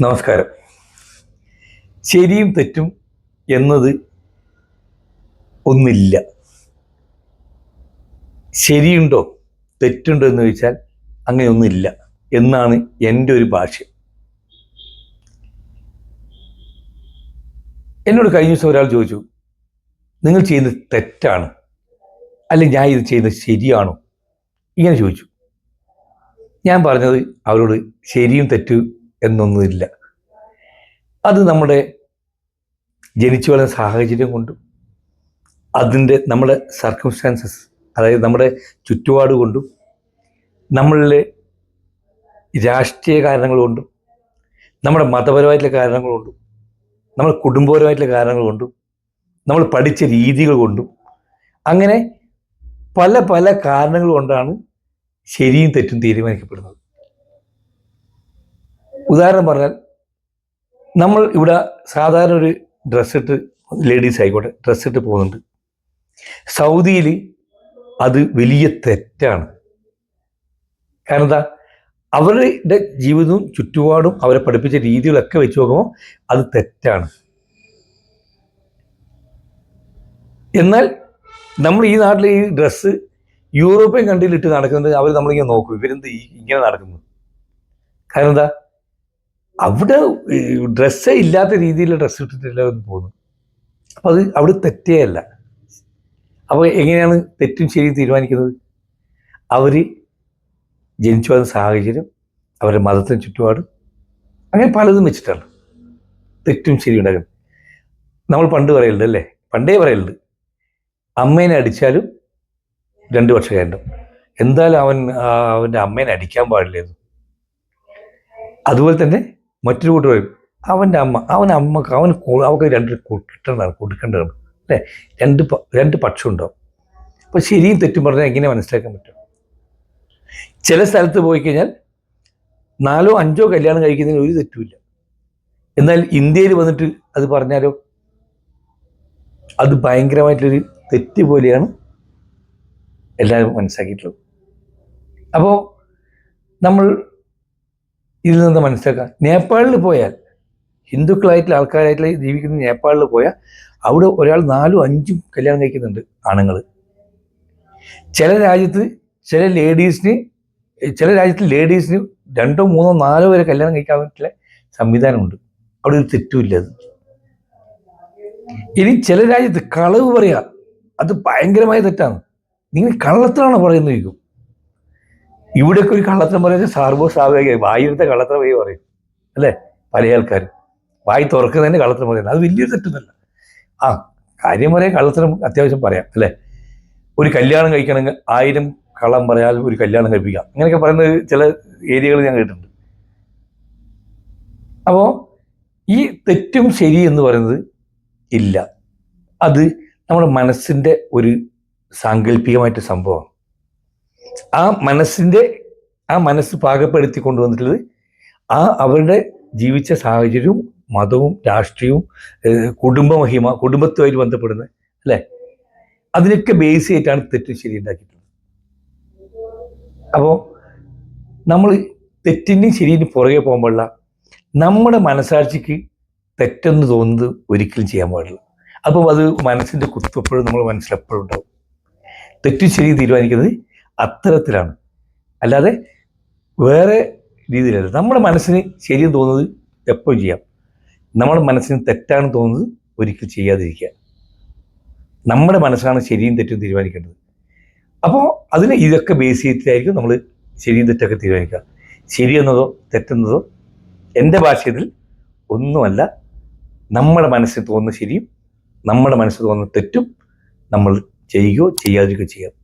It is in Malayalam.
നമസ്കാരം. ശരിയും തെറ്റും എന്നത് ഒന്നില്ല. ശരിയുണ്ടോ തെറ്റുണ്ടോ എന്ന് ചോദിച്ചാൽ അങ്ങനെ ഒന്നില്ല എന്നാണ് എന്റെ ഒരു ഭാഷ്യം. എന്നോട് കഴിഞ്ഞ ദിവസം ഒരാൾ ചോദിച്ചു നിങ്ങൾ ചെയ്യുന്നത് തെറ്റാണ് അല്ലെങ്കിൽ ഞാൻ ഇത് ചെയ്യുന്നത് ശരിയാണോ? ഇങ്ങനെ ചോദിച്ചു. ഞാൻ പറഞ്ഞത് അവരോട് ശരിയും തെറ്റും എന്നൊന്നുമില്ല. അത് നമ്മുടെ ജനിച്ചു വളരെ സാഹചര്യം കൊണ്ടും അതിന്റെ നമ്മുടെ സർക്കംസ്റ്റാൻസസ് അതായത് നമ്മുടെ ചുറ്റുപാട് കൊണ്ടും നമ്മളിലെ രാഷ്ട്രീയ കാരണങ്ങൾ കൊണ്ടും നമ്മുടെ മതപരമായിട്ടുള്ള കാരണങ്ങൾ കൊണ്ടും നമ്മുടെ കുടുംബപരമായിട്ടുള്ള കാരണങ്ങൾ കൊണ്ടും നമ്മൾ പഠിച്ച രീതികൾ കൊണ്ടും അങ്ങനെ പല പല കാരണങ്ങൾ കൊണ്ടാണ് ശരിയും തെറ്റും തീരുമാനിക്കപ്പെടുന്നത്. ഉദാഹരണം പറഞ്ഞാൽ നമ്മൾ ഇവിടെ സാധാരണ ഒരു ഡ്രസ്സിട്ട് ലേഡീസ് ആയിക്കോട്ടെ ഡ്രസ്സിട്ട് പോകുന്നുണ്ട്. സൗദിയിൽ അത് വലിയ തെറ്റാണ്. കാരണം എന്താ? അവരുടെ ജീവിതവും ചുറ്റുപാടും അവരെ പഠിപ്പിച്ച രീതികളൊക്കെ വെച്ച് നോക്കുമ്പോൾ അത് തെറ്റാണ്. എന്നാൽ നമ്മൾ ഈ നാട്ടിൽ ഈ ഡ്രസ്സ് യൂറോപ്യൻ കൺട്രിയിലിട്ട് നടക്കുന്നത് അവർ നമ്മളിങ്ങനെ നോക്കും. ഇവരെന്ത് ഇങ്ങനെ നടക്കുന്നു? കാരണം എന്താ? അവിടെ ഡ്രസ്സേ ഇല്ലാത്ത രീതിയിൽ ഡ്രസ്സ് ഇട്ടിട്ടില്ല എന്ന് പോകുന്നു അപ്പം അത് അവിടെ തെറ്റേ അല്ല അപ്പോൾ എങ്ങനെയാണ് തെറ്റും ശരിയും തീരുമാനിക്കുന്നത്? അവർ ജനിച്ചു വന്ന സാഹചര്യം അവരുടെ മതത്തിന് ചുറ്റുപാട് അങ്ങനെ പലതും വെച്ചിട്ടാണ് തെറ്റും ശരിയും ഉണ്ടാകും നമ്മൾ പണ്ട് പറയലുണ്ട് അല്ലേ? പണ്ടേ പറയലുണ്ട്. അമ്മേനെ അടിച്ചാലും രണ്ട് വർഷം കഴിഞ്ഞു എന്തായാലും അവൻ അവന്റെ അമ്മേനെ അടിക്കാൻ പാടില്ലായിരുന്നു അതുപോലെ തന്നെ മറ്റൊരു കൂട്ടർ വരും അവന്റെ അമ്മ അവൻ അമ്മയ്ക്ക് അവൻ കൊ- അവൾക്ക് രണ്ട് കിട്ടേണ്ടതാണ് കൊടുക്കേണ്ടതാണ് അല്ലേ? രണ്ട് രണ്ട് പക്ഷം ഉണ്ടാവും അപ്പോൾ ശരിയും തെറ്റും പറഞ്ഞാൽ എങ്ങനെ മനസ്സിലാക്കാൻ പറ്റും? ചില സ്ഥലത്ത് പോയി കഴിഞ്ഞാൽ നാലോ അഞ്ചോ കല്യാണം കഴിക്കുന്നതിന് ഒരു തെറ്റുമില്ല. എന്നാൽ ഇന്ത്യയിൽ വന്നിട്ട് അത് പറഞ്ഞാലോ അത് ഭയങ്കരമായിട്ടൊരു തെറ്റ് പോലെയാണ് എല്ലാവരും മനസ്സിലാക്കിയിട്ടുള്ളത്. അപ്പോൾ നമ്മൾ ഇതിൽ നിന്ന് മനസ്സിലാക്കാം നേപ്പാളിൽ പോയാൽ ഹിന്ദുക്കളായിട്ടുള്ള ആൾക്കാരായിട്ടുള്ള ജീവിക്കുന്ന നേപ്പാളിൽ പോയാൽ അവിടെ ഒരാൾ നാലും അഞ്ചും കല്യാണം കഴിക്കുന്നുണ്ട് ആണുങ്ങൾ ചില രാജ്യത്ത് ചില ലേഡീസിന് ചില രാജ്യത്ത് ലേഡീസിന് രണ്ടോ മൂന്നോ നാലോ വരെ കല്യാണം കഴിക്കാൻ പറ്റുള്ള സംവിധാനമുണ്ട്. അവിടെ ഒരു തെറ്റുമില്ല അത്. ഇനി ചില രാജ്യത്ത് കളവ് പറയുക അത് ഭയങ്കരമായ തെറ്റാണ്. നിങ്ങൾ കള്ളത്തിലാണോ പറയുന്നത് ചോദിക്കും. ഇവിടെയൊക്കെ ഒരു കള്ളത്തരം പറയുന്നത് സാർവോ സ്വാഭാവികമായി വായുവിലത്തെ കള്ളത്തരം വഴി പറയും. അല്ലേ? പല ആൾക്കാരും. വായി തുറക്കുന്നതിന് കള്ളത്തരം പറയുന്നത്. അത് വലിയൊരു തെറ്റൊന്നുമല്ല ആ കാര്യം പറയാൻ കള്ളത്തരം അത്യാവശ്യം പറയാം. അല്ലേ? ഒരു കല്യാണം കഴിക്കണമെങ്കിൽ ആയിരം കള്ളം പറയാൽ ഒരു കല്യാണം കഴിപ്പിക്കാം. ഇങ്ങനെയൊക്കെ പറയുന്ന ചില ഏരിയകൾ ഞാൻ കേട്ടിട്ടുണ്ട്. അപ്പോൾ ഈ തെറ്റും ശരി എന്ന് പറയുന്നത് ഇല്ല. അത് നമ്മുടെ മനസ്സിന്റെ ഒരു സാങ്കല്പികമായിട്ട് സംഭവമാണ്. ആ മനസ്സിന്റെ ആ മനസ്സ് പാകപ്പെടുത്തി കൊണ്ടുവന്നിട്ടുള്ളത് ആ അവരുടെ ജീവിച്ച സാഹചര്യവും മതവും രാഷ്ട്രീയവും കുടുംബമഹിമ കുടുംബത്തുമായിട്ട് ബന്ധപ്പെടുന്നത് അല്ലേ? അതിനൊക്കെ ബേസ് ചെയ്തിട്ടാണ് തെറ്റ് ശരി ഉണ്ടാക്കിയിട്ടുള്ളത്. അപ്പോൾ നമ്മൾ തെറ്റിന്റെയും ശരിയും പുറകെ പോകുമ്പോഴുള്ള നമ്മുടെ മനസാക്ഷിക്ക് തെറ്റെന്ന് തോന്നുന്നത് ഒരിക്കലും ചെയ്യാൻ പാടില്ല. അപ്പോൾ അത് മനസ്സിന്റെ കുത്തെപ്പോഴും നമ്മൾ മനസ്സിലെപ്പോഴും ഉണ്ടാവും. തെറ്റും ശരി തീരുമാനിക്കുന്നത് അത്തരത്തിലാണ്. അല്ലാതെ വേറെ രീതിയിലല്ല. നമ്മുടെ മനസ്സിന് ശരിയെന്ന് തോന്നുന്നത് എപ്പോഴും ചെയ്യാം. നമ്മുടെ മനസ്സിന് തെറ്റാണ് തോന്നുന്നത് ഒരിക്കൽ ചെയ്യാതിരിക്കുക. നമ്മുടെ മനസ്സാണ് ശരിയും തെറ്റും തീരുമാനിക്കേണ്ടത്. അപ്പോൾ അതിന് ഇതൊക്കെ ബേസ് ചെയ്തിട്ടായിരിക്കും നമ്മൾ ശരിയും തെറ്റൊക്കെ തീരുമാനിക്കുക. ശരിയെന്നതോ തെറ്റെന്നതോ എന്റെ ഭാഷയിൽ ഒന്നുമല്ല. നമ്മുടെ മനസ്സിൽ തോന്നുന്ന ശരിയും നമ്മുടെ മനസ്സിൽ തോന്നുന്ന തെറ്റും നമ്മൾ ചെയ്യുകയോ ചെയ്യാതിരിക്കുകയോ ചെയ്യാം.